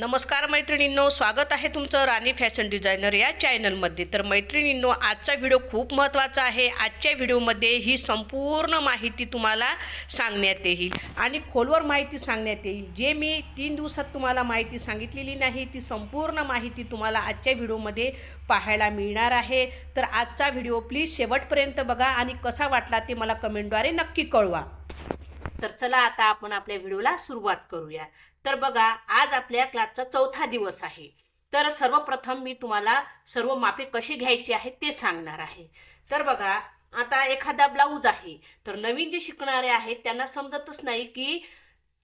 नमस्कार मैत्रिणींनो स्वागत आहे तुमचं राणी फॅशन डिझायनर या चॅनलमध्ये. तर मैत्रिणींनो आजचा व्हिडिओ खूप महत्त्वाचा आहे. आजच्या व्हिडिओमध्ये ही संपूर्ण माहिती तुम्हाला सांगण्यात येईल. आणि खोलवर माहिती सांगण्यात येईल. जे मी तीन दिवसात तुम्हाला माहिती सांगितलेली नाही ती संपूर्ण माहिती तुम्हाला आजच्या व्हिडिओमध्ये पाहायला मिळणार आहे. तर आजचा व्हिडिओ प्लीज शेवटपर्यंत बघा आणि कसा वाटला ते मला कमेंटद्वारे नक्की कळवा. तर चला आता आपण आपल्या व्हिडिओला सुरुवात करूया. तर बघा आज आपल्या क्लासचा चौथा दिवस आहे. तर सर्वप्रथम मी तुम्हाला सर्व मापे कशी घ्यायची आहेत ते सांगणार आहे. तर बघा आता एखादा ब्लाऊज आहे तर नवीन जे शिकणारे आहेत त्यांना समजतच नाही की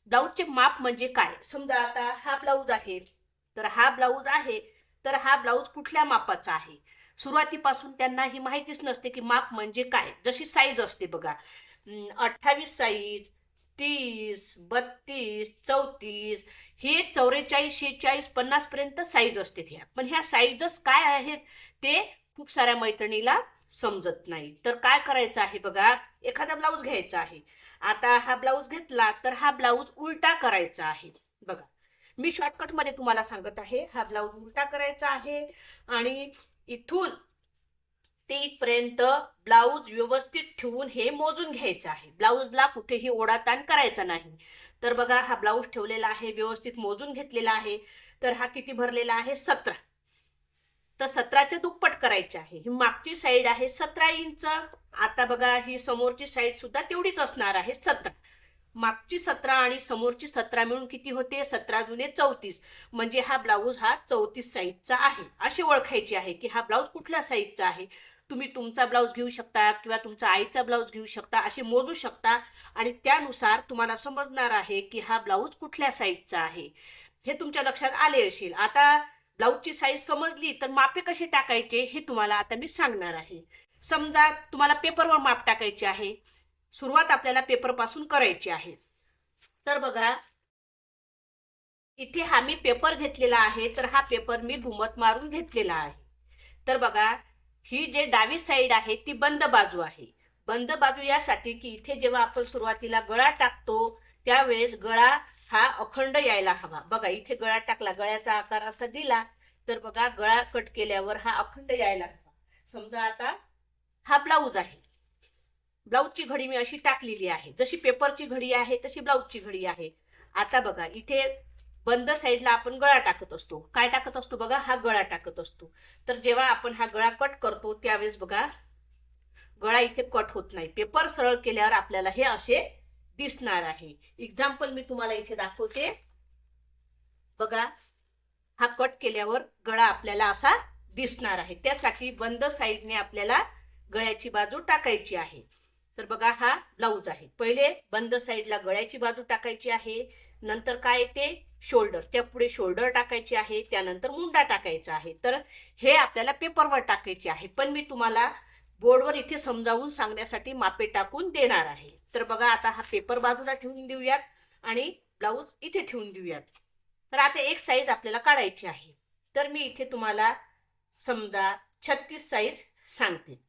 ब्लाऊजचे माप म्हणजे काय. समजा आता हा ब्लाऊज आहे तर हा ब्लाऊज आहे तर हा ब्लाऊज कुठल्या मापाचा आहे? सुरुवातीपासून त्यांना ही माहितीच नसते की माप म्हणजे काय. जशी साईज असते बघा. अठ्ठावीस साईज तीस बत्तीस चौतीस हे चौवेचाळीस शेहेचाळीस पन्नास पर्यंत साईज असते ह्या पण ह्या साईजच काय आहेत ते खूप साऱ्या मैत्रिणीला समजत नाही. तर काय करायचं आहे बघा? एखादा ब्लाऊज घ्यायचा आहे. आता हा ब्लाऊज घेतला तर हा ब्लाऊज उलटा करायचा आहे. बघा. मी शॉर्टकटमध्ये तुम्हाला सांगत आहे हा ब्लाऊज उलटा करायचा आहे आणि इथून ते इथपर्यंत ब्लाऊज व्यवस्थित ठेवून हे मोजून घ्यायचं आहे. ब्लाऊजला कुठेही ओढाताण करायचा नाही. तर बघा हा ब्लाऊज ठेवलेला आहे व्यवस्थित मोजून घेतलेला आहे. तर हा किती भरलेला आहे? सतरा. तर सतराच्या दुप्पट करायचे आहे. ही मागची साईड आहे सतरा इंच. आता बघा ही समोरची साईड सुद्धा तेवढीच असणार आहे सतरा. मागची सतरा आणि समोरची सतरा मिळून किती होते? सतरा जुने चौतीस. म्हणजे हा ब्लाऊज हा चौतीस साईजचा आहे. अशी ओळखायची आहे की हा ब्लाऊज कुठल्या साईजचा आहे? तुम्ही तुमचा ब्लाऊज घेऊ शकता किंवा तुमचा आईचा ब्लाऊज घेऊ शकता असे मोजू शकता. आणि त्यानुसार तुम्हाला समजणार आहे की हा ब्लाऊज कुठल्या साईजचा आहे. हे तुमच्या लक्षात आले असेल. आता ब्लाऊजची साईज समजली तर मापे कसे टाकायचे हे तुम्हाला आता मी सांगणार आहे. समजा तुम्हाला पेपरवर माप टाकायचे आहे. सुरुवात आपल्याला पेपरपासून करायची आहे. तर बघा इथे हा मी पेपर घेतलेला आहे तर हा पेपर मी घुमत मारून घेतलेला आहे. तर बघा ही जे डावी साईड आहे ती बंद बाजू आहे. बंद बाजू यासाठी की इथे जेव्हा आपण सुरुवातीला गळा टाकतो त्यावेळेस गळा हा अखंड यायला हवा. बघा इथे गळा टाकला गळ्याचा आकार असा दिला तर बघा गळा कट केल्यावर हा अखंड यायला हवा. समजा आता हा ब्लाऊज आहे. ब्लाऊजची घडी मी अशी टाकलेली आहे. जशी पेपरची घडी आहे तशी ब्लाऊजची घडी आहे. आता बघा इथे बंद साईडला आपण गळा टाकत असतो. काय टाकत असतो बघा? हा गळा टाकत असतो. तर जेव्हा आपण हा गळा कट करतो त्यावेळेस बघा गळा इथे कट होत नाही. पेपर सरळ केल्यावर आपल्याला हे असे दिसणार आहे. एक्झाम्पल मी तुम्हाला इथे दाखवते. बघा हा कट केल्यावर गळा आपल्याला असा दिसणार आहे. त्यासाठी बंद साईडने आपल्याला गळ्याची बाजू टाकायची आहे. तर बघा हा ब्लाऊज आहे. पहिले बंद साईडला गळ्याची बाजू टाकायची आहे नंतर काय येते? शोल्डर त्या पुढे शोल्डर टाकायची आहे त्यानंतर मुंडा टाकायचा आहे. तर हे आपल्याला पेपरवर टाकायचे आहे. पण मी तुम्हाला बोर्डवर इथे समजावून सांगण्यासाठी मापे टाकून देणार आहे. तर बघा आता हा पेपर बाजूला ठेवून देऊयात आणि ब्लाऊज इथे ठेवून देऊयात. तर आता एक साईज आपल्याला काढायची आहे. तर मी इथे तुम्हाला समजा छत्तीस साईज सांगते.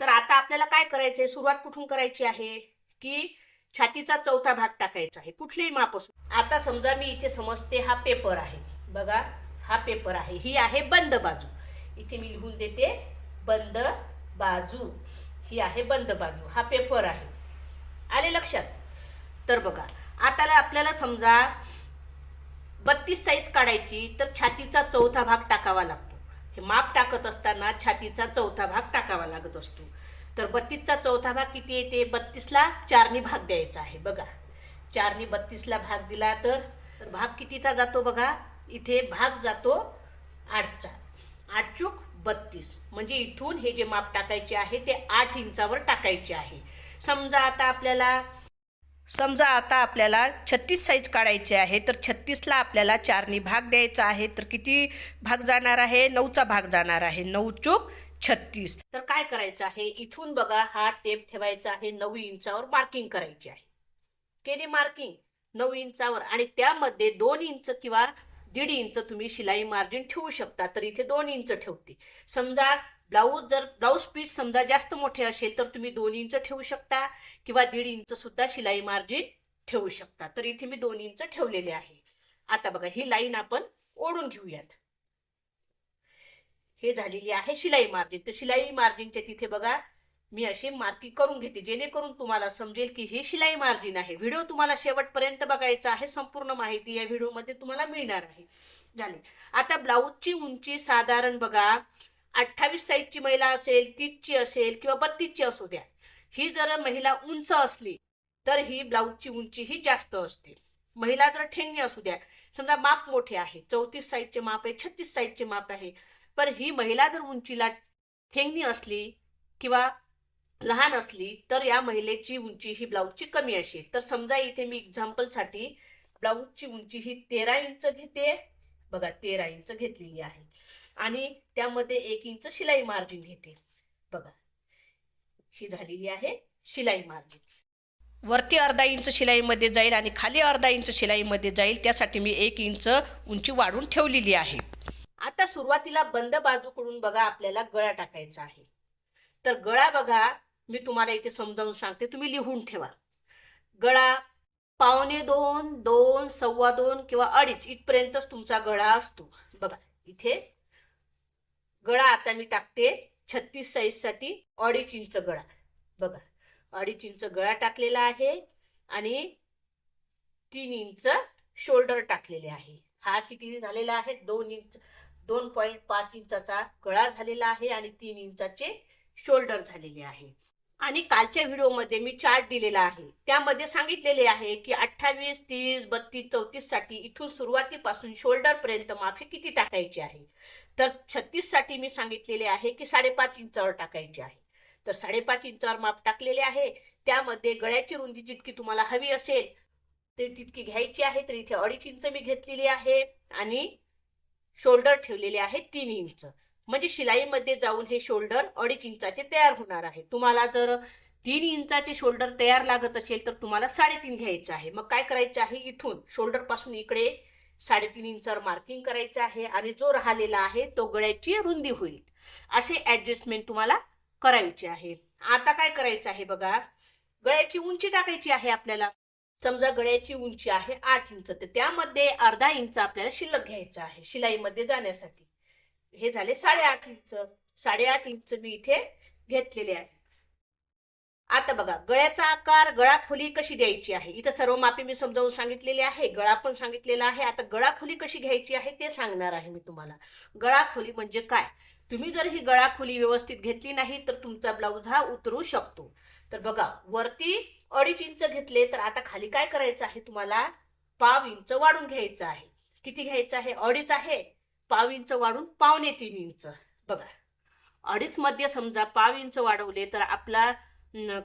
तर आता आपल्याला काय करायचंय? सुरुवात कुठून करायची आहे? की छातीचा चौथा भाग टाकायचा आहे. कुठलेही माप आता समजा मी इथे समजते हा पेपर आहे. बघा हा पेपर आहे. ही आहे बंद बाजू. इथे मी लिहून देते बंद बाजू. ही आहे बंद बाजू. हा पेपर आहे. आले लक्षात? तर बघा आता आपल्याला समजा बत्तीस साईज काढायची तर छातीचा चौथा भाग टाकावा लागतो. माप टाकत असताना छातीचा चौथा भाग टाकावा लागत असतो. तर बत्तीसचा चौथा भाग किती येते बत्तीसला चारनी भाग द्यायचा आहे. बघा. चारनी बत्तीसला भाग दिला तर तर भाग कितीचा जातो बघा? इथे भाग जातो आठचा. आठ चूक बत्तीस. म्हणजे इथून हे जे माप टाकायचे आहे ते आठ इंचावर टाकायचे आहे. समजा आता आपल्याला समजा आता आपल्याला छत्तीस साईज काढायचे आहे तर छत्तीसला आपल्याला चारनी भाग द्यायचा आहे तर किती भाग जाणार आहे? नऊचा भाग जाणार आहे. नऊ चूक छत्तीस. तर काय करायचं आहे? इथून बघा हा टेप ठेवायचा आहे. नऊ इंचावर मार्किंग करायची आहे. केली मार्किंग नऊ इंचावर. आणि त्यामध्ये दोन इंच किंवा दीड इंच तुम्ही शिलाई मार्जिन ठेवू शकता तर इथे दोन इंच ठेवते. समजा ब्लाऊज जर ब्लाऊज पीस समजा जास्त मोठे असेल तर तुम्ही दोन इंच ठेवू शकता किंवा दीड इंच सुद्धा शिलाई मार्जिन ठेवू शकता. तर इथे मी दोन इंच ठेवलेले आहे. आता बघा ही लाईन आपण ओढून घेऊयात. हे झालेली आहे शिलाई मार्जिन तर शिलाई मार्जिनच्या तिथे बघा मी अशी मार्किंग करून घेते. जेणेकरून तुम्हाला समजेल की ही शिलाई मार्जिन आहे. व्हिडिओ तुम्हाला शेवटपर्यंत बघायचा आहे. संपूर्ण माहिती या व्हिडिओमध्ये तुम्हाला मिळणार आहे. झाले. आता ब्लाऊजची उंची साधारण बघा अठ्ठावीस साईजची महिला असेल तीसची असेल किंवा बत्तीसची असू द्या ही जर महिला उंच असली तर ही ब्लाऊजची उंची ही जास्त असते. महिला जर ठेंगणी असू द्या समजा माप मोठे आहे चौतीस साईजचे माप आहे छत्तीस साईजचे माप आहे पण ही महिला जर उंचीला ठेंगणी असली किंवा लहान असली तर या महिलेची उंची ही ब्लाऊजची कमी असेल. तर समजा इथे मी एक्झाम्पलसाठी ब्लाऊजची उंची ही तेरा इंच घेते. बघा तेरा इंच घेतलेली आहे. आणि त्यामध्ये एक इंच शिलाई मार्जिन घेते बघा. ही झालेली आहे शिलाई मार्जिन. वरती अर्धा इंच शिलाईमध्ये जाईल आणि खाली अर्धा इंच शिलाईमध्ये जाईल. त्यासाठी मी एक इंच उंची वाढून ठेवलेली आहे. आता सुरुवातीला बंद बाजूकडून बघा आपल्याला गळा टाकायचा आहे. तर गळा बघा. मी तुम्हाला इथे समजावून सांगते. तुम्ही लिहून ठेवा. गळा पावणे दोन दोन सव्वा दोन किंवा अडीच इथपर्यंतच तुमचा गळा असतो. बघा. इथे गळा आता मी टाकते. छत्तीस साईजसाठी अडीच इंच गळा. बघा अडीच इंच गळा टाकलेला आहे आणि तीन इंच शोल्डर टाकलेले आहे. हा किती झालेला आहे? दोन इंच दोन पॉईंट पाच इंचाचा गळा झालेला आहे आणि तीन इंचाचे शोल्डर झालेले आहे. आणि कालच्या व्हिडिओमध्ये मी चार्ट दिलेला आहे. त्यामध्ये सांगितलेले आहे की अठ्ठावीस तीस बत्तीस चौतीससाठी इथून सुरुवातीपासून शोल्डरपर्यंत माफी किती टाकायची आहे? तर छत्तीससाठी मी सांगितलेले आहे की साडेपाच इंचावर टाकायची आहे. तर साडेपाच इंचावर माप टाकलेले आहे. त्यामध्ये गळ्याची रुंदी जितकी तुम्हाला हवी असेल ते तितकी घ्यायची आहे. तर इथे अडीच इंच मी घेतलेली आहे आणि शोल्डर ठेवलेले आहे तीन इंच. म्हणजे शिलाईमध्ये जाऊन हे शोल्डर अडीच इंचाचे तयार होणार आहे. तुम्हाला जर तीन इंचाचे शोल्डर तयार लागत असेल तर तुम्हाला साडेतीन घ्यायचं आहे. मग काय करायचं आहे? इथून शोल्डरपासून इकडे साडेतीन इंचावर मार्किंग करायचं आहे आणि जो राहिलेला आहे तो गळ्याची रुंदी होईल. असे ॲडजस्टमेंट तुम्हाला करायची आहे. आता काय करायचं आहे बघा. गळ्याची उंची टाकायची आहे आपल्याला. समजा गळ्याची उंची आहे आठ इंच तर त्यामध्ये अर्धा इंच आपल्याला शिल्लक घ्यायचा आहे शिलाईमध्ये जाण्यासाठी. हे झाले साडेआठ इंच. साडेआठ इंच मी इथे घेतलेले आहे. आता बघा गळ्याचा आकार गळा खोली कशी द्यायची आहे? इथं सर्व मापे मी समजावून सांगितलेली आहे गळा पण सांगितलेला आहे. आता गळा खोली कशी घ्यायची आहे ते सांगणार आहे मी तुम्हाला. गळा खोली म्हणजे काय? तुम्ही जर ही गळा खोली व्यवस्थित घेतली नाही तर तुमचा ब्लाऊज हा उतरू शकतो. तर बघा वरती अडीच इंच घेतले तर आता खाली काय करायचं आहे तुम्हाला? पाव इंच वाढून घ्यायचं आहे. किती घ्यायचं आहे? अडीच आहे. पाव इंच वाढून पावणे तीन इंच. बघा अडीच मध्ये समजा पाव इंच वाढवले तर आपला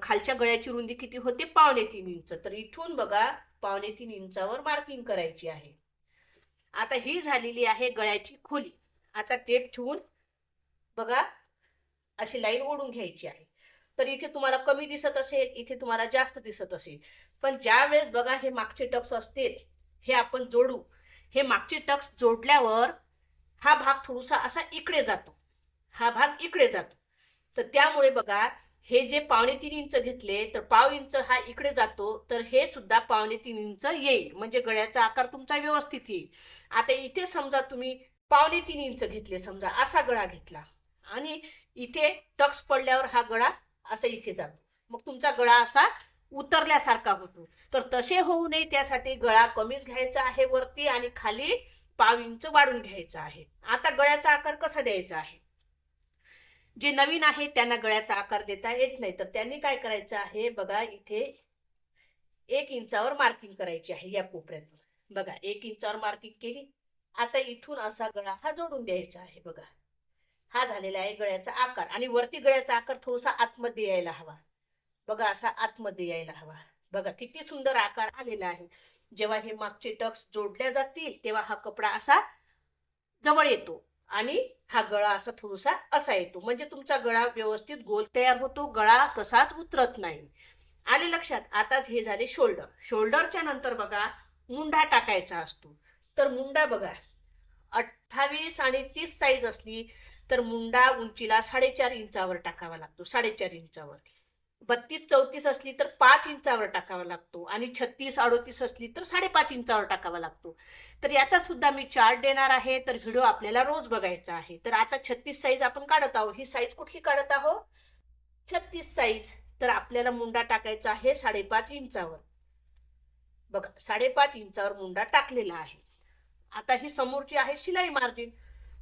खालच्या गळ्याची रुंदी किती होते? पावणे तीन इंच. तर इथून बघा पावणे तीन इंचावर मार्किंग करायची आहे. आता ही झालेली आहे गळ्याची खोली. आता टेप ठेवून बघा अशी लाईन ओढून घ्यायची आहे. तर इथे तुम्हाला कमी दिसत असेल इथे तुम्हाला जास्त दिसत असेल. पण ज्या वेळेस बघा हे मागचे टक्स असतील हे आपण जोडू. हे मागचे टक्स जोडल्यावर हा भाग थोडासा असा इकडे जातो. हा भाग इकडे जातो. तर त्यामुळे बघा हे जे पावणे तीन इंच घेतले तर पाव इंच हा इकडे जातो तर हे सुद्धा पावणे तीन इंच येईल. म्हणजे गळ्याचा आकार तुमचा व्यवस्थित येईल. आता इथे समजा तुम्ही पावणे तीन इंच घेतले समजा असा गळा घेतला. आणि इथे टक्स पडल्यावर हा गळा असा इथे जातो. मग तुमचा गळा असा उतरल्यासारखा होतो. तर तसे होऊ नये त्यासाठी गळा कमीच घ्यायचा आहे वरती आणि खाली पाव इंच वाढून घ्यायचा आहे. आता गळ्याचा आकार कसा द्यायचा आहे? जे नवीन आहे त्यांना गळ्याचा आकार देता येत नाही. तर त्यांनी काय करायचं आहे? बघा इथे एक इंचावर मार्किंग करायची आहे या कोपऱ्यात. बघा एक इंचावर मार्किंग केली. आता इथून असा गळा हा जोडून द्यायचा आहे बघा. हा झालेला आहे गळ्याचा आकार. आणि वरती गळ्याचा आकार थोडासा आतमध्ये यायला हवा. बघा असा आतमध्ये यायला हवा. बघा किती सुंदर आकार आलेला आहे. जेव्हा हे मागचे टक्स जोडल्या जातील तेव्हा हा कपडा असा जवळ येतो. आणि हा गळा असा थोडासा असा येतो. म्हणजे तुमचा गळा व्यवस्थित गोल तयार होतो गळा कसाच उतरत नाही. आले लक्षात आता हे झाले शोल्डर. शोल्डरच्या नंतर बघा मुंडा टाकायचा असतो. तर मुंडा बघा अठ्ठावीस आणि तीस साईज असली तर मुंडा उंचीला साडेचार इंचावर टाकावा लागतो साडेचार इंचावर. बत्तीस चौतीस असली तर पाच इंचावर टाकावा लागतो आणि छत्तीस अडोतीस असली तर साडेपाच इंचावर टाकावा लागतो. तर याचा सुद्धा मी चार्ट देणार आहे. तर व्हिडिओ आपल्याला रोज बघायचा आहे. तर आता छत्तीस साईज आपण काढत आहोत. ही साईज कुठली काढत आहोत? छत्तीस साईज तर आपल्याला मुंडा टाकायचा आहे साडेपाच इंचावर. बघा साडेपाच इंचावर मुंडा टाकलेला आहे. आता ही समोरची आहे शिलाई मार्जिन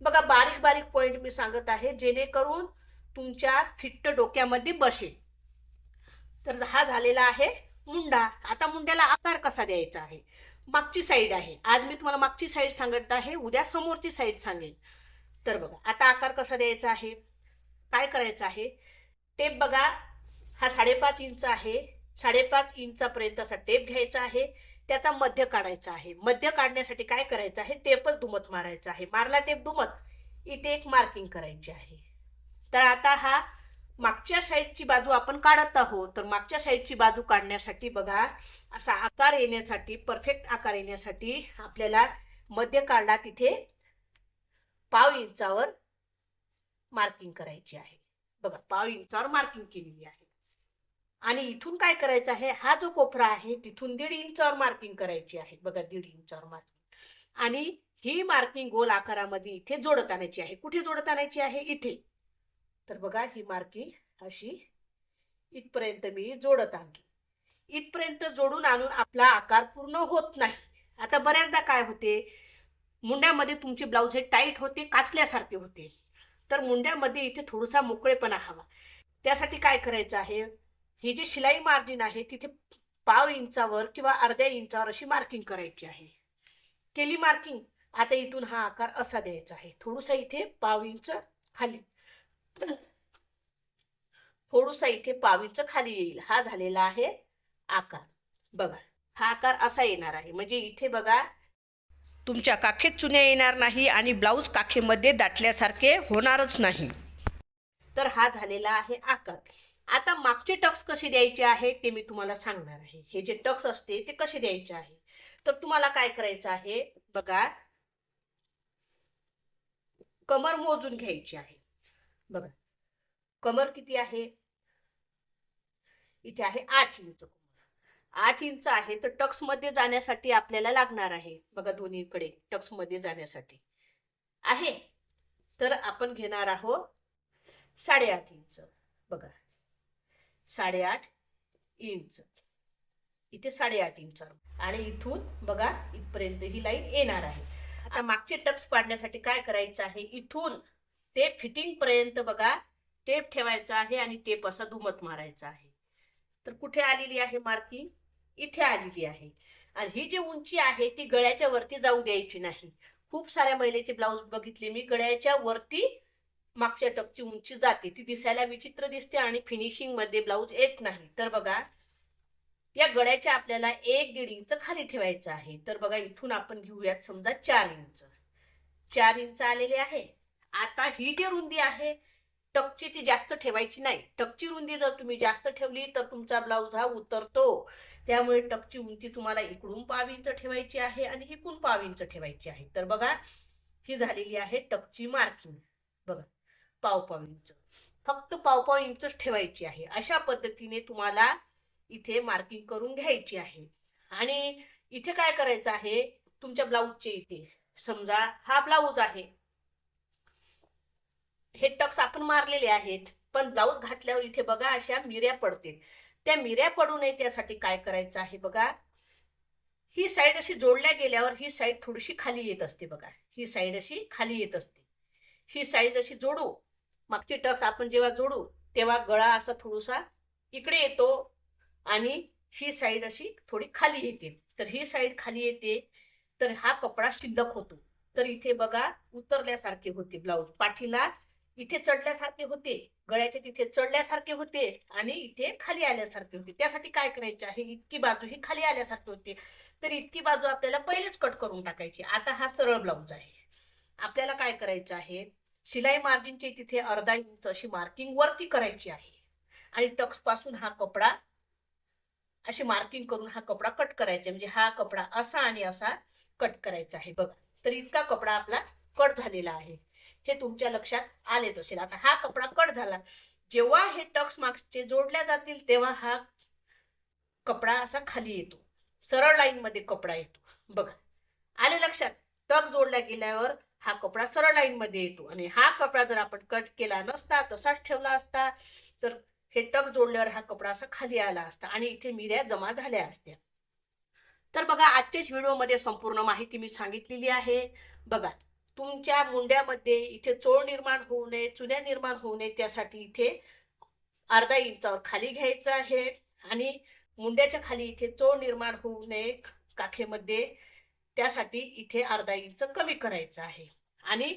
बघा बारीक बारीक पॉइंट मी सांगत आहे जेणेकरून तुमच्या फिट्ट डोक्यामध्ये बसेल. तर हा झालेला आहे मुंडा. आता मुंड्याला आकार कसा द्यायचा आहे? मागची साईड आहे. आज मी तुम्हाला मागची साईड सांगत आहे उद्या समोरची साईड सांगेन. तर बघा आता आकार कसा द्यायचा आहे? काय करायचं आहे? टेप बघा हा साडेपाच इंच आहे. साडेपाच इंचापर्यंत असा टेप घ्यायचा आहे. त्याचा मध्य काढायचा आहे. मध्य काढण्यासाठी काय करायचं आहे? टेपच दुमत मारायचा आहे. मारला टेप दुमत. इथे एक मार्किंग करायची आहे. तर आता हा मागच्या साईडची बाजू आपण काढत आहोत तर मागच्या साईडची बाजू काढण्यासाठी बघा असा आकार येण्यासाठी परफेक्ट आकार येण्यासाठी आपल्याला मध्य काढला तिथे पाव इंचावर मार्किंग करायची आहे. बघा पाव इंचावर मार्किंग केलेली आहे. आणि इथून काय करायचं आहे? हा जो कोपरा आहे तिथून दीड इंचावर मार्किंग करायची आहे. बघा दीड इंचावर मार्किंग आणि ही मार्किंग गोल आकारामध्ये इथे जोडत आणायची आहे. कुठे जोडत आणायची आहे? इथे. तर बघा ही मार्किंग अशी इथपर्यंत मी जोडत आणली इथपर्यंत जोडून आणून आपला आकार पूर्ण होत नाही. आता बऱ्याचदा काय होते? मुंड्यामध्ये तुमचे ब्लाऊज हे टाईट होते काचल्यासारखे होते. तर मुंड्यामध्ये इथे थोडासा मोकळेपणा हवा. त्यासाठी काय करायचं आहे? ही जी शिलाई मार्जिन आहे तिथे पाव इंचावर किंवा अर्ध्या इंचावर अशी मार्किंग करायची आहे. केली मार्किंग आता इथून हा आकार असा द्यायचा आहे. थोडंसं इथे पाव इंच खाली. थोडंसं इथे पावीचं खाली येईल. हा झालेला आहे आकार. बघा हा आकार असा येणार आहे. म्हणजे इथे बघा तुमच्या काखेत चुन्या येणार नाही आणि ब्लाऊज काखेमध्ये दाटल्यासारखे होणारच नाही. तर हा झालेला आहे आकार. आता मागचे टक्स कसे द्यायचे आहे ते मी तुम्हाला सांगणार आहे. हे जे टक्स असते ते कसे द्यायचे आहे? तर तुम्हाला काय करायचं आहे? बघा कमर मोजून घ्यायची आहे. बघा. कमर किती आहे? इथे आहे आठ इंच कमर. आठ इंच आहे तर टक्समध्ये जाण्यासाठी आपल्याला लागणार आहे. बघा दोन्हीकडे टक्समध्ये जाण्यासाठी. आहे. तर आपण घेणार आहोत साडेआठ इंच. बघा. साडेआठ इंच. इथे साडेआठ इंच. आणि इथून बघा इथपर्यंत ही लाईन येणार आहे. आता मागचे टक्स पाडण्यासाठी काय करायचं आहे? इथून ते फिटिंग पर्यंत बघा टेप ठेवायचा आहे आणि टेप असा दुमत मारायचा आहे. तर कुठे आलेली आहे मार्किंग इथे आलेली आहे. आणि ही जी उंची आहे ती गळ्याच्या वरती जाऊ द्यायची नाही. खूप साऱ्या महिलेचे ब्लाऊज बघितले मी. गळ्याच्या वरती मागच्या टकची उंची जाते. ती दिसायला विचित्र दिसते आणि फिनिशिंगमध्ये ब्लाऊज येत नाही. तर बघा या गळ्याच्या आपल्याला एक दीड इंच खाली ठेवायचं आहे. तर बघा इथून आपण घेऊयात समजा चार इंच. चार इंच आलेले आहे. आता ही जी रुंदी आहे टकची ती जास्त ठेवायची नाही. टकची रुंदी जर तुम्ही जास्त ठेवली तर तुमचा ब्लाऊज हा उतरतो. त्यामुळे टकची उंची तुम्हाला इकडून पाव इंच ठेवायची आहे आणि इकडून पाव इंच ठेवायची आहे. तर बघा ही झालेली आहे टकची मार्किंग बघा पाव पाव इंच. फक्त पाव पाव इंचच ठेवायची आहे. अशा पद्धतीने तुम्हाला इथे मार्किंग करून घ्यायची आहे. आणि इथे काय करायचं आहे तुमच्या ब्लाऊजचे इथे समजा हा ब्लाऊज आहे. हे टक्स आपण मारलेले आहेत पण ब्लाऊज घातल्यावर इथे बघा अशा मिऱ्या पडतील. त्या मिऱ्या पडू नये त्यासाठी काय करायचं आहे बघा? ही साईड अशी जोडल्या गेल्यावर ही साईड थोडीशी खाली येत असते बघा. ही साईड अशी खाली येत असते. ही साईड अशी जोडू. मागची टक्स आपण जेव्हा जोडू तेव्हा गळा असा थोडासा इकडे येतो आणि ही साईड अशी थोडी खाली येते. तर ही साईड खाली येते तर हा कपडा शिल्लक होतो. तर इथे बघा उतरल्यासारखे होते ब्लाऊज पाठीला इथे चढल्यासारखे होते गळ्याचे तिथे चढल्यासारखे होते आणि इथे खाली आल्यासारखे होते. त्यासाठी काय करायचे आहे? इतकी बाजू ही खाली आल्यासारखे होते. तर इतकी बाजू आपल्याला पहिलेच कट करून टाकायची. आता हा सरळ ब्लाऊज आहे. आपल्याला काय करायचं आहे? शिलाई मार्जिनची तिथे अर्धा इंच अशी मार्किंग वरती करायची आहे. आणि टक्सपासून हा कपडा अशी मार्किंग करून हा कपडा कट करायचा म्हणजे हा कपडा असा आणि असा कट करायचा आहे. बघा तर इतका कपडा आपला कट झालेला आहे. हे तुमच्या लक्षात आलेच असेल. आता हा कपडा कट झाला. जेव्हा हे टक्स मार्क्सचे जोडल्या जातील तेव्हा हा कपडा असा खाली येतो. सरळ लाईन मध्ये कपडा येतो. बघा आले लक्षात? टक जोडल्या गेल्यावर हा कपडा सरळ लाईन मध्ये येतो. आणि हा कपडा जर आपण कट केला नसता तसाच ठेवला असता तर हे टक जोडल्यावर हा कपडा असा खाली आला असता आणि इथे मिऱ्या जमा झाल्या असत्या. तर बघा आजच्याच व्हिडिओमध्ये संपूर्ण माहिती मी सांगितलेली आहे. बघा तुमच्या मुंड्यामध्ये इथे चोळ निर्माण होऊ नये चुन्या निर्माण होऊ नये त्यासाठी इथे अर्धा इंचावर खाली घ्यायचं आहे आणि मुंड्याच्या खाली इथे चोळ निर्माण होऊ नये काखेमध्ये. त्यासाठी इथे अर्धा इंच कमी करायचं आहे. आणि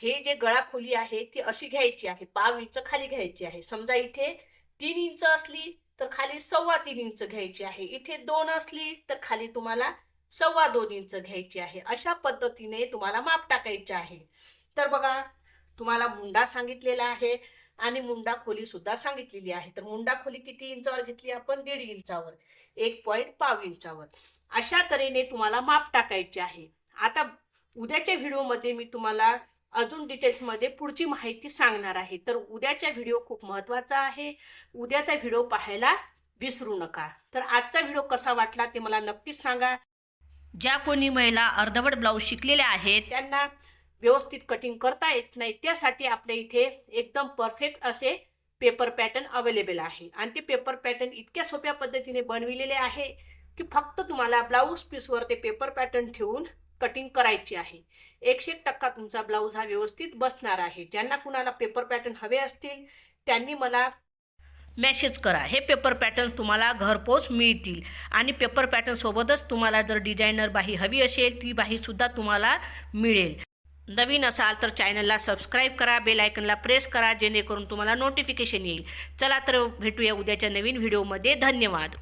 हे जे गळा खोली आहे ती अशी घ्यायची आहे पाव इंच खाली घ्यायची आहे. समजा इथे तीन इंच असली तर खाली सव्वा तीन इंच घ्यायची आहे. इथे दोन असली तर खाली तुम्हाला सव्वा दोन इंच घ्यायची आहे. अशा पद्धतीने तुम्हाला माप टाकायचे आहे. तर बघा तुम्हाला मुंडा सांगितलेला आहे आणि मुंडा खोली सुद्धा सांगितलेली आहे. तर मुंडा खोली किती इंचावर घेतली आपण? दीड इंचावर. एक पॉईंट पाव इंचावर. अशा तऱ्हेने तुम्हाला माप टाकायचे आहे. आता उद्याच्या व्हिडिओमध्ये मी तुम्हाला अजून डिटेल्समध्ये पुढची माहिती सांगणार आहे. तर उद्याचा व्हिडिओ खूप महत्त्वाचा आहे. उद्याचा व्हिडिओ पाहायला विसरू नका. तर आजचा व्हिडिओ कसा वाटला ते मला नक्कीच सांगा. ज्या कोणी महिला अर्धवट ब्लाऊज शिकलेल्या आहेत त्यांना व्यवस्थित कटिंग करता येत नाही. त्यासाठी आपल्या इथे एकदम परफेक्ट असे पेपर पॅटर्न अवेलेबल आहे. आणि ते पेपर पॅटर्न इतक्या सोप्या पद्धतीने बनविलेले आहे की फक्त तुम्हाला ब्लाऊज पीसवर ते पेपर पॅटर्न ठेवून कटिंग करायची आहे. एकशे एक टक्का तुमचा ब्लाऊज हा व्यवस्थित बसणार आहे. ज्यांना कुणाला पेपर पॅटर्न हवे असतील त्यांनी मला मॅसेज करा. हे पेपर पॅटर्न तुम्हाला घरपोच मिळतील. आणि पेपर पॅटर्नसोबतच तुम्हाला जर डिझायनर बाही हवी असेल ती बाहीसुद्धा तुम्हाला मिळेल. नवीन असाल तर चॅनलला सबस्क्राईब करा बेल आयकनला प्रेस करा जेणेकरून तुम्हाला नोटिफिकेशन येईल. चला तर भेटूया उद्याच्या नवीन व्हिडिओमध्ये धन्यवाद.